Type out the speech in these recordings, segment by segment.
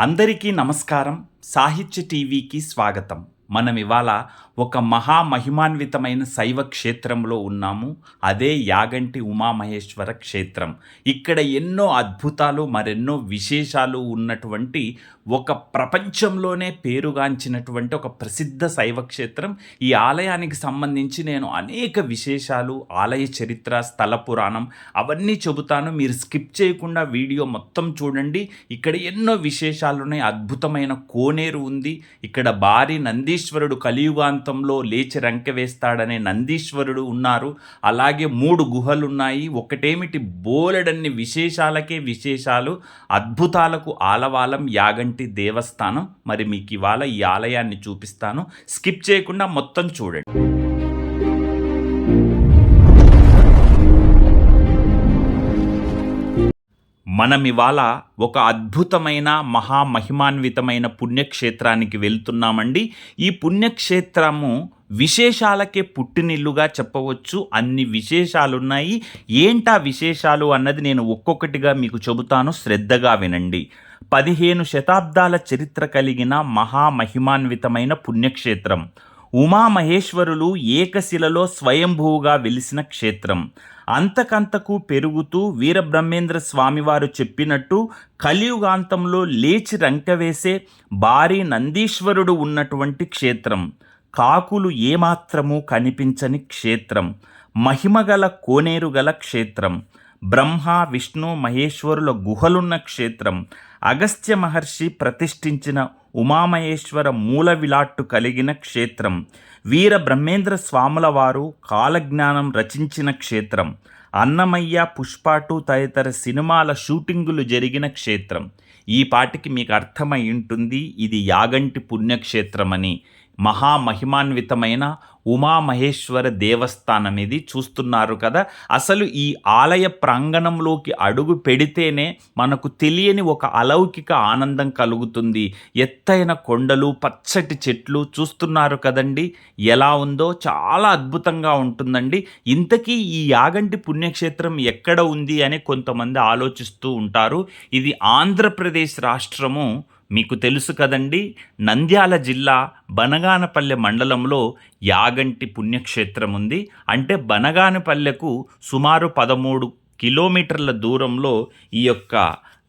అందరికీ నమస్కారం. సాహిత్య టీవీకి స్వాగతం. మనం ఇవాళ ఒక మహామహిమాన్వితమైన శైవ క్షేత్రంలో ఉన్నాము. అదే యాగంటి ఉమామహేశ్వర క్షేత్రం. ఇక్కడ ఎన్నో అద్భుతాలు మరెన్నో విశేషాలు ఉన్నటువంటి ఒక ప్రపంచంలోనే పేరుగాంచినటువంటి ఒక ప్రసిద్ధ శైవ క్షేత్రం. ఈ ఆలయానికి సంబంధించి నేను అనేక విశేషాలు ఆలయ చరిత్ర స్థల పురాణం అవన్నీ చెబుతాను. మీరు స్కిప్ చేయకుండా వీడియో మొత్తం చూడండి. ఇక్కడ ఎన్నో విశేషాలు ఉన్నాయి అద్భుతమైన కోనేరు ఉంది. ఇక్కడ భారీ నందీశ్వరుడు కలియుగాంతంలో లేచి రంక వేస్తాడనే నందీశ్వరుడు ఉన్నారు. అలాగే మూడు గుహలు ఉన్నాయి ఒకటేమిటి? బోలెడన్ని విశేషాలకే విశేషాలు. అద్భుతాలకు ఆలవాలం యాగంటి దేవస్థానం. మరి మీకు ఇవాళ ఈ ఆలయాన్ని చూపిస్తాను. స్కిప్ చేయకుండా మొత్తం చూడండి. మనం ఇవాళ ఒక అద్భుతమైన మహామహిమాన్వితమైన పుణ్యక్షేత్రానికి వెళ్తున్నామండి. ఈ పుణ్యక్షేత్రము విశేషాలకే పుట్టినిల్లుగా చెప్పవచ్చు. అన్ని విశేషాలున్నాయి. ఏంటా విశేషాలు అన్నది నేను ఒక్కొక్కటిగా మీకు చెబుతాను. శ్రద్ధగా వినండి. పదిహేను శతాబ్దాల చరిత్ర కలిగిన మహామహిమాన్వితమైన పుణ్యక్షేత్రం. ఉమామహేశ్వరులు ఏకశిలలో స్వయంభూగా వెలిసిన క్షేత్రం. అంతకంతకు పెరుగుతూ వీరబ్రహ్మేంద్ర స్వామివారు చెప్పినట్టు కలియుగాంతంలో లేచి రంకవేసే భారీ నందీశ్వరుడు ఉన్నటువంటి క్షేత్రం. కాకులు ఏమాత్రము కనిపించని క్షేత్రం. మహిమగల కోనేరు గల క్షేత్రం. బ్రహ్మ విష్ణు మహేశ్వరుల గుహలున్న క్షేత్రం. అగస్త్య మహర్షి ప్రతిష్ఠించిన ఉమామహేశ్వర మూల విలాట్టు కలిగిన క్షేత్రం. వీర బ్రహ్మేంద్ర స్వాముల వారు కాలజ్ఞానం రచించిన క్షేత్రం. అన్నమయ్య పుష్పాటు తదితర సినిమాల షూటింగులు జరిగిన క్షేత్రం. ఈ పాటికి మీకు అర్థమై ఉంటుంది ఇది యాగంటి పుణ్యక్షేత్రమని. మహామహిమాన్వితమైన ఉమామహేశ్వర దేవస్థానం ఇది చూస్తున్నారు కదా. అసలు ఈ ఆలయ ప్రాంగణంలోకి అడుగు పెడితేనే మనకు తెలియని ఒక అలౌకిక ఆనందం కలుగుతుంది. ఎత్తైన కొండలు పచ్చటి చెట్లు చూస్తున్నారు కదండి. ఎలా ఉందో చాలా అద్భుతంగా ఉంటుందండి. ఇంతకీ ఈ యాగంటి పుణ్యక్షేత్రం ఎక్కడ ఉంది అని కొంతమంది ఆలోచిస్తూ ఉంటారు. ఇది ఆంధ్రప్రదేశ్ రాష్ట్రము మీకు తెలుసు కదండి నంద్యాల జిల్లా బనగానపల్లె మండలంలో యాగంటి పుణ్యక్షేత్రం ఉంది. అంటే బనగానపల్లెకు సుమారు పదమూడు కిలోమీటర్ల దూరంలో ఈ యొక్క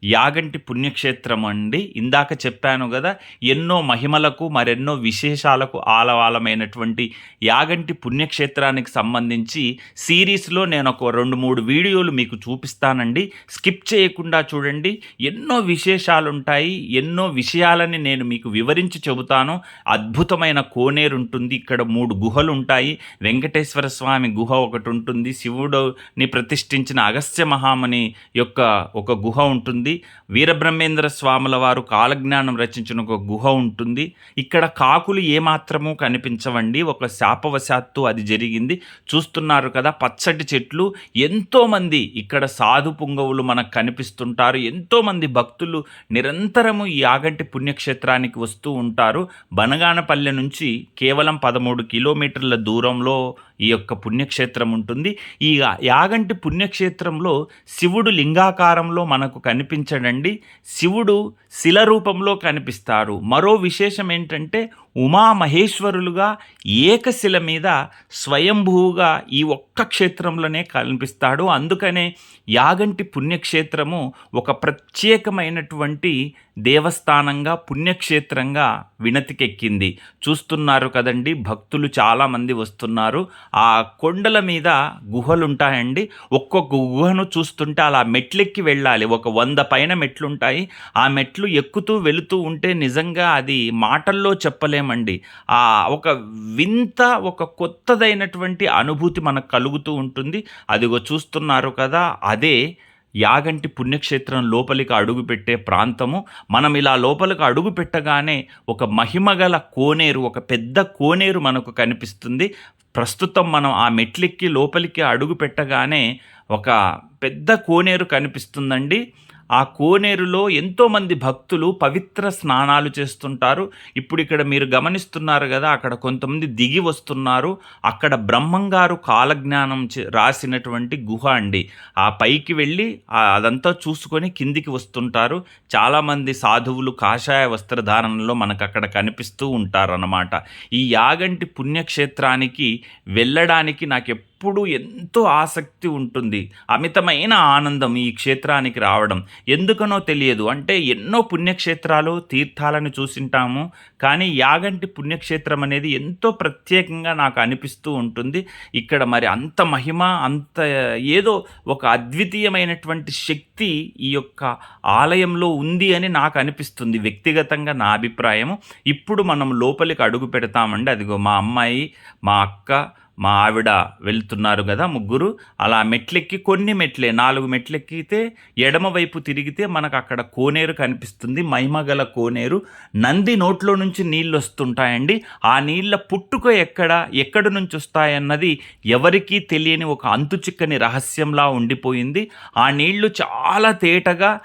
యాగంటి పుణ్యక్షేత్రం అండి. ఇందాక చెప్పాను కదా ఎన్నో మహిమలకు మరెన్నో విశేషాలకు ఆలవాలమైనటువంటి యాగంటి పుణ్యక్షేత్రానికి సంబంధించి సిరీస్లో నేను ఒక రెండు మూడు వీడియోలు మీకు చూపిస్తానండి. స్కిప్ చేయకుండా చూడండి. ఎన్నో విశేషాలు ఉంటాయి ఎన్నో విషయాలని నేను మీకు వివరించి చెబుతాను. అద్భుతమైన కోనేరు ఉంటుంది ఇక్కడ మూడు గుహలు ఉంటాయి వెంకటేశ్వర స్వామి గుహ ఒకటి ఉంటుంది శివుడుని ప్రతిష్ఠించిన అగస్త్య మహాముని యొక్క ఒక గుహ ఉంటుంది. వీరబ్రహ్మేంద్ర స్వాముల వారు కాలజ్ఞానం రచించిన ఒక గుహ ఉంటుంది. ఇక్కడ కాకులు ఏమాత్రము కనిపించవండి. ఒక శాపవశాత్తు అది జరిగింది. చూస్తున్నారు కదా పచ్చటి చెట్లు. ఎంతోమంది ఇక్కడ సాధు పుంగవులు మనకు కనిపిస్తుంటారు. ఎంతోమంది భక్తులు నిరంతరము ఈ ఆగంటి పుణ్యక్షేత్రానికి వస్తూ ఉంటారు. బనగానపల్లె నుంచి కేవలం పదమూడు కిలోమీటర్ల దూరంలో ఈ యొక్క పుణ్యక్షేత్రం ఉంటుంది. ఈ యాగంటి పుణ్యక్షేత్రంలో శివుడు లింగాకారంలో మనకు కనిపించడండి. శివుడు శిల రూపంలో కనిపిస్తారు. మరో విశేషం ఏంటంటే ఉమామహేశ్వరులుగా ఏకశిల మీద స్వయంభూగా ఈ ఒక్క క్షేత్రంలోనే కనిపిస్తాడు. అందుకనే యాగంటి పుణ్యక్షేత్రము ఒక ప్రత్యేకమైనటువంటి దేవస్థానంగా పుణ్యక్షేత్రంగా వినతికెక్కింది. చూస్తున్నారు కదండి భక్తులు చాలామంది వస్తున్నారు. ఆ కొండల మీద గుహలుంటాయండి. ఒక్కొక్క గుహను చూస్తుంటే అలా మెట్లెక్కి వెళ్ళాలి. ఒక వంద పైన మెట్లుంటాయి. ఆ మెట్లు ఎక్కుతూ వెళుతూ ఉంటే నిజంగా అది మాటల్లో చెప్పలేము చెప్పలేమండి ఆ ఒక వింత ఒక కొత్తదైనటువంటి అనుభూతి మనకు కలుగుతూ ఉంటుంది. అదిగో చూస్తున్నారు కదా అదే యాగంటి పుణ్యక్షేత్రం లోపలికి అడుగుపెట్టే ప్రాంతము. మనం ఇలా లోపలికి అడుగు పెట్టగానే ఒక మహిమగల కోనేరు ఒక పెద్ద కోనేరు మనకు కనిపిస్తుంది. ప్రస్తుతం మనం ఆ మెట్లెక్కి లోపలికి అడుగు పెట్టగానే ఒక పెద్ద కోనేరు కనిపిస్తుందండి. ఆ కోనేరులో ఎంతోమంది భక్తులు పవిత్ర స్నానాలు చేస్తుంటారు. ఇప్పుడు ఇక్కడ మీరు గమనిస్తున్నారు కదా అక్కడ కొంతమంది దిగి వస్తున్నారు. అక్కడ బ్రహ్మంగారు కాలజ్ఞానం చే- రాసినటువంటి గుహ అండి. ఆ పైకి వెళ్ళి అదంతా చూసుకొని కిందికి వస్తుంటారు. చాలామంది సాధువులు కాషాయ వస్త్రధారణలో మనకు అక్కడ కనిపిస్తూ ఉంటారు అన్నమాట ఈ యాగంటి పుణ్యక్షేత్రానికి వెళ్ళడానికి నాకు ఎప్పుడు ఎంతో ఆసక్తి ఉంటుంది. అమితమైన ఆనందం ఈ క్షేత్రానికి రావడం. ఎందుకనో తెలియదు. అంటే ఎన్నో పుణ్యక్షేత్రాలు తీర్థాలను చూసింటాము. కానీ యాగంటి పుణ్యక్షేత్రం అనేది ఎంతో ప్రత్యేకంగా నాకు అనిపిస్తూ ఉంటుంది. ఇక్కడ మరి అంత మహిమ అంత ఏదో ఒక అద్వితీయమైనటువంటి శక్తి ఈ యొక్క ఆలయంలో ఉంది అని నాకు అనిపిస్తుంది. వ్యక్తిగతంగా నా అభిప్రాయం ఇప్పుడు మనం లోపలికి అడుగు పెడతామండి. అదిగో మా అమ్మాయి మా అక్క మా ఆవిడ వెళ్తున్నారు కదా ముగ్గురు అలా మెట్లెక్కి కొన్ని మెట్లే నాలుగు మెట్లెక్కితే ఎడమ వైపు తిరిగితే మనకు అక్కడ కోనేరు కనిపిస్తుంది మహిమగల కోనేరు. నంది నోట్లో నుంచి నీళ్ళు వస్తుంటాయండి. ఆ నీళ్ళ పుట్టుక ఎక్కడ ఎక్కడి నుంచి వస్తాయన్నది ఎవరికీ తెలియని ఒక అంతు చిక్కని రహస్యంలా ఉండిపోయింది. ఆ నీళ్ళు చాలా తేటగా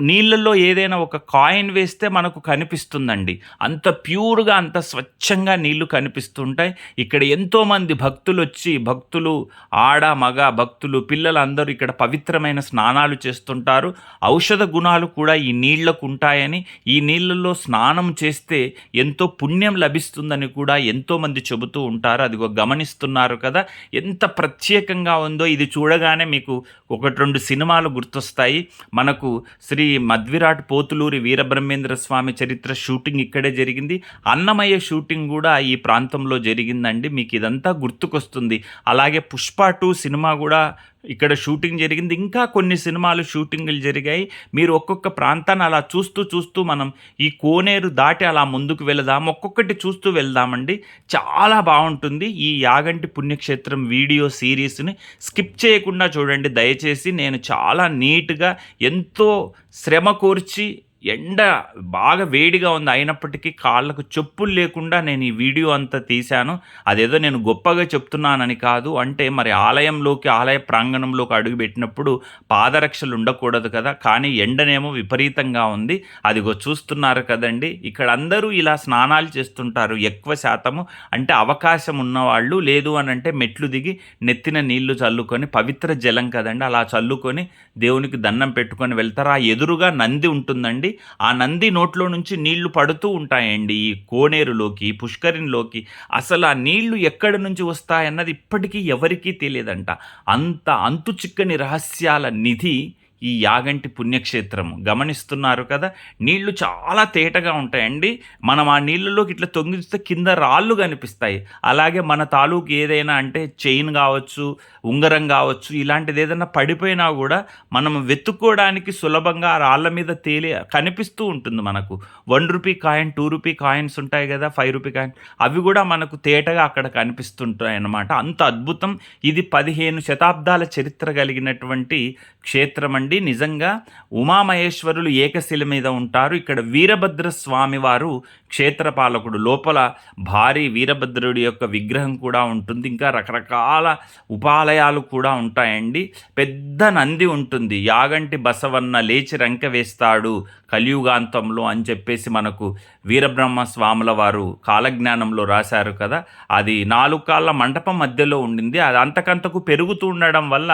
నీళ్ళల్లో ఏదైనా ఒక కాయిన్ వేస్తే మనకు కనిపిస్తుందండి. అంత ప్యూర్గా అంత స్వచ్ఛంగా నీళ్ళు కనిపిస్తుంటాయి. ఇక్కడ ఎంతోమంది భక్తులు వచ్చి భక్తులు ఆడ మగ భక్తులు పిల్లలు అందరూ ఇక్కడ పవిత్రమైన స్నానాలు చేస్తుంటారు. ఔషధ గుణాలు కూడా ఈ నీళ్ళకు ఉంటాయని ఈ నీళ్ళల్లో స్నానం చేస్తే ఎంతో పుణ్యం లభిస్తుందని కూడా ఎంతోమంది చెబుతూ ఉంటారు. అదిగో గమనిస్తున్నారు కదా ఎంత ప్రత్యేకంగా ఉందో. ఇది చూడగానే మీకు ఒకటి రెండు సినిమాలు గుర్తొస్తాయి. మనకు శ్రీ మధ్విరాట్ పోతులూరి వీరబ్రహ్మేంద్ర స్వామి చరిత్ర షూటింగ్ ఇక్కడే జరిగింది. అన్నమయ్య షూటింగ్ కూడా ఈ ప్రాంతంలో జరిగిందండి. మీకు ఇదంతా గుర్తుకొస్తుంది. అలాగే పుష్ప టూ సినిమా కూడా ఇక్కడ షూటింగ్ జరిగింది. ఇంకా కొన్ని సినిమాలు షూటింగ్లు జరిగాయి. మీరు ఒక్కొక్క ప్రాంతాన్ని అలా చూస్తూ చూస్తూ మనం ఈ కోనేరు దాటి అలా ముందుకు వెళదాం. ఒక్కొక్కటి చూస్తూ వెళ్దామండి. చాలా బాగుంటుంది. ఈ యాగంటి పుణ్యక్షేత్రం వీడియో సిరీస్ని స్కిప్ చేయకుండా చూడండి. దయచేసి నేను చాలా నీట్గా ఎంతో శ్రమ కోర్చి ఎండ బాగా వేడిగా ఉంది అయినప్పటికీ కాళ్ళకు చెప్పులు లేకుండా నేను ఈ వీడియో అంతా తీశాను. అదేదో నేను గొప్పగా చెప్తున్నానని కాదు. అంటే మరి ఆలయంలోకి ఆలయ ప్రాంగణంలోకి అడుగుపెట్టినప్పుడు పాదరక్షలు ఉండకూడదు కదా. కానీ ఎండనేమో విపరీతంగా ఉంది. అదిగో చూస్తున్నారు కదండి. ఇక్కడ అందరూ ఇలా స్నానాలు చేస్తుంటారు ఎక్కువ శాతము. అంటే అవకాశం ఉన్నవాళ్ళు లేదు అని అంటే మెట్లు దిగి నెత్తిన నీళ్ళు చల్లుకొని పవిత్ర జలం కదండి. అలా చల్లుకొని దేవునికి దండం పెట్టుకొని వెళ్తారు. ఆ ఎదురుగా నంది ఉంటుందండి. ఆ నంది నోట్లో నుంచి నీళ్ళు పడుతూ ఉంటాయండి ఈ కోనేరులోకి పుష్కరిణిలోకి. అసలు ఆ నీళ్ళు ఎక్కడి నుంచి వస్తాయన్నది ఇప్పటికీ ఎవరికీ తెలియదంట. అంత అంతు చిక్కని రహస్యాల నిధి ఈ యాగంటి పుణ్యక్షేత్రము. గమనిస్తున్నారు కదా నీళ్ళు చాలా తేటగా ఉంటాయండి. మనం ఆ నీళ్ళలోకి ఇట్లా తొంగిస్తే కింద రాళ్ళు కనిపిస్తాయి. అలాగే మన తాలూకు ఏదైనా అంటే చైన్ కావచ్చు ఉంగరం కావచ్చు ఇలాంటిది ఏదైనా పడిపోయినా కూడా మనం వెతుక్కోవడానికి సులభంగా ఆ రాళ్ళ మీద తేలి కనిపిస్తూ ఉంటుంది మనకు. One rupee coin two rupee coins ఉంటాయి కదా ఫైవ్ రూపీ కాయిన్. అవి కూడా మనకు తేటగా అక్కడ కనిపిస్తుంటాయి అన్నమాట. అంత అద్భుతం. ఇది పదిహేను శతాబ్దాల చరిత్ర కలిగినటువంటి క్షేత్రం అండి నిజంగా ఉమామహేశ్వరులు ఏకశిల మీద ఉంటారు. ఇక్కడ వీరభద్ర స్వామి వారు క్షేత్రపాలకుడు లోపల భారీ వీరభద్రుడి యొక్క విగ్రహం కూడా ఉంటుంది. ఇంకా రకరకాల ఉపాలయాలు కూడా ఉంటాయండి. పెద్ద నంది ఉంటుంది. యాగంటి బసవన్న లేచి రంక వేస్తాడు కలియుగాంతంలో అని చెప్పేసి మనకు వీరబ్రహ్మ స్వాముల వారు కాలజ్ఞానంలో రాశారు కదా. అది నాలుగు కాళ్ళ మంటపం మధ్యలో ఉండింది. అది అంతకంతకు పెరుగుతూ ఉండడం వల్ల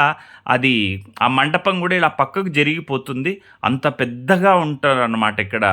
అది ఆ మంటపం కూడా ఇలా పక్కకు జరిగిపోతుంది. అంత పెద్దగా ఉంటారు అన్నమాట ఇక్కడ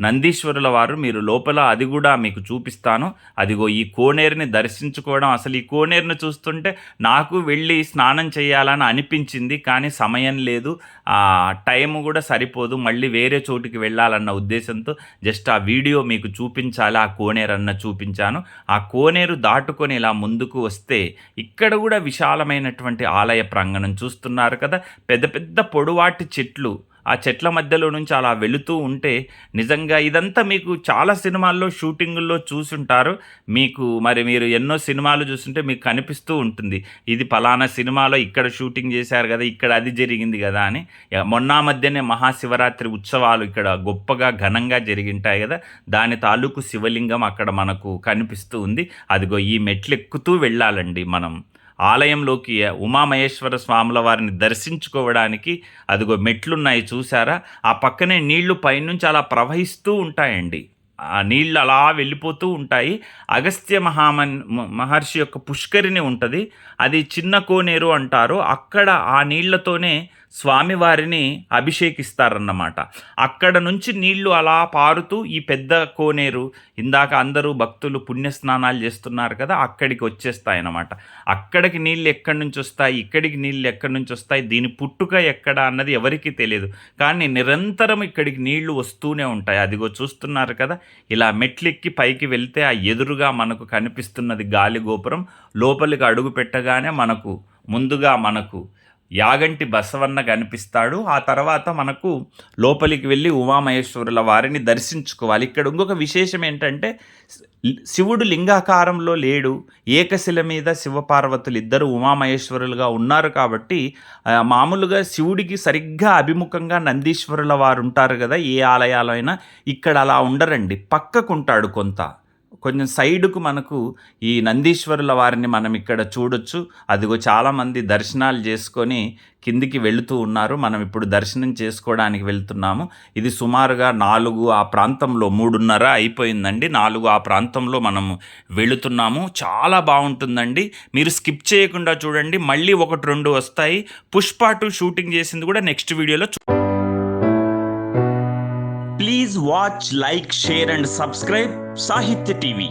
నందీశ్వరుల వారు. మీరు లోపల అది కూడా మీకు చూపిస్తాను. అదిగో ఈ కోనేరుని దర్శించుకోవడం అసలు ఈ కోనేరుని చూస్తుంటే నాకు వెళ్ళి స్నానం చేయాలని అనిపించింది కానీ సమయం లేదు. ఆ టైం కూడా సరిపోదు. మళ్ళీ వేరే చోటుకి వెళ్ళాలన్న ఉద్దేశంతో జస్ట్ ఆ వీడియో మీకు చూపించాలి ఆ కోనేరు అన్న చూపించాను. ఆ కోనేరు దాటుకొని ఇలా ముందుకు వస్తే ఇక్కడ కూడా విశాలమైనటువంటి ఆలయ ప్రాంగణం చూస్తున్నారు కదా. పెద్ద పెద్ద పొడవాటి చెట్లు ఆ చెట్ల మధ్యలో నుంచి అలా వెళుతూ ఉంటే నిజంగా ఇదంతా మీకు చాలా సినిమాల్లో షూటింగుల్లో చూసుంటారు. మీకు మరి మీరు ఎన్నో సినిమాలు చూస్తుంటే మీకు కనిపిస్తూ ఉంటుంది. ఇది పలానా సినిమాలో ఇక్కడ షూటింగ్ చేశారు కదా ఇక్కడ అది జరిగింది కదా అని. మొన్న మధ్యనే మహాశివరాత్రి ఉత్సవాలు ఇక్కడ గొప్పగా ఘనంగా జరిగింటాయి కదా. దాని తాలూకు శివలింగం అక్కడ మనకు కనిపిస్తూ ఉంది. అదిగో ఈ మెట్లు ఎక్కుతూ వెళ్ళాలండి మనం. ఆలయంలోకి ఉమామహేశ్వర స్వాముల వారిని దర్శించుకోవడానికి అదిగో మెట్లున్నాయి చూసారా ఆ పక్కనే నీళ్ళు పైనుంచి అలా ప్రవహిస్తూ ఉంటాయండి. ఆ నీళ్ళు అలా వెళ్ళిపోతూ ఉంటాయి. అగస్త్య మహామన్ మహర్షి యొక్క పుష్కరిణి ఉంటుంది. అది చిన్న కోనేరు అంటారు. అక్కడ ఆ నీళ్ళతోనే స్వామివారిని అభిషేకిస్తారన్నమాట. అక్కడ నుంచి నీళ్ళు అలా పారుతూ ఈ పెద్ద కోనేరు ఇందాక అందరూ భక్తులు పుణ్యస్నానాలు చేస్తున్నారు కదా అక్కడికి వచ్చేస్తాయి అన్నమాట అక్కడికి నీళ్ళు ఎక్కడి నుంచి వస్తాయి? ఇక్కడికి నీళ్ళు ఎక్కడి నుంచి వస్తాయి? దీని పుట్టుక ఎక్కడ అన్నది ఎవరికీ తెలియదు. కానీ నిరంతరం ఇక్కడికి నీళ్ళు వస్తూనే ఉంటాయి. అదిగో చూస్తున్నారు కదా ఇలా మెట్లెక్కి పైకి వెళ్తే ఆ ఎదురుగా మనకు కనిపిస్తున్నది గాలి గోపురం లోపలికి అడుగు పెట్టగానే మనకు ముందుగా మనకు. యాగంటి బసవన్న కనిపిస్తాడు. ఆ తర్వాత మనకు లోపలికి వెళ్ళి ఉమామహేశ్వరుల వారిని దర్శించుకోవాలి. ఇక్కడ ఇంకొక విశేషం ఏంటంటే శివుడు లింగాకారంలో లేడు. ఏకశిల మీద శివపార్వతులు ఇద్దరు ఉమామహేశ్వరులుగా ఉన్నారు కాబట్టి మామూలుగా శివుడికి సరిగ్గా అభిముఖంగా నందీశ్వరుల వారు ఉంటారు కదా ఏ ఆలయాలైనా ఇక్కడ అలా ఉండరండి. పక్కకుంటాడు కొంత. కొంచెం సైడుకు మనకు ఈ నందీశ్వరుల వారిని మనం ఇక్కడ చూడొచ్చు. అదిగో చాలామంది దర్శనాలు చేసుకొని కిందికి వెళుతూ ఉన్నారు. మనం ఇప్పుడు దర్శనం చేసుకోవడానికి వెళ్తున్నాము. ఇది సుమారుగా నాలుగు ఆ ప్రాంతంలో మూడున్నర అయిపోయిందండి. నాలుగు ఆ ప్రాంతంలో మనము వెళుతున్నాము. చాలా బాగుంటుందండి. మీరు స్కిప్ చేయకుండా చూడండి. మళ్ళీ ఒకటి రెండు వస్తాయి. పుష్ప టూ షూటింగ్ చేసింది కూడా నెక్స్ట్ వీడియోలో please watch like share and subscribe Sahitya TV.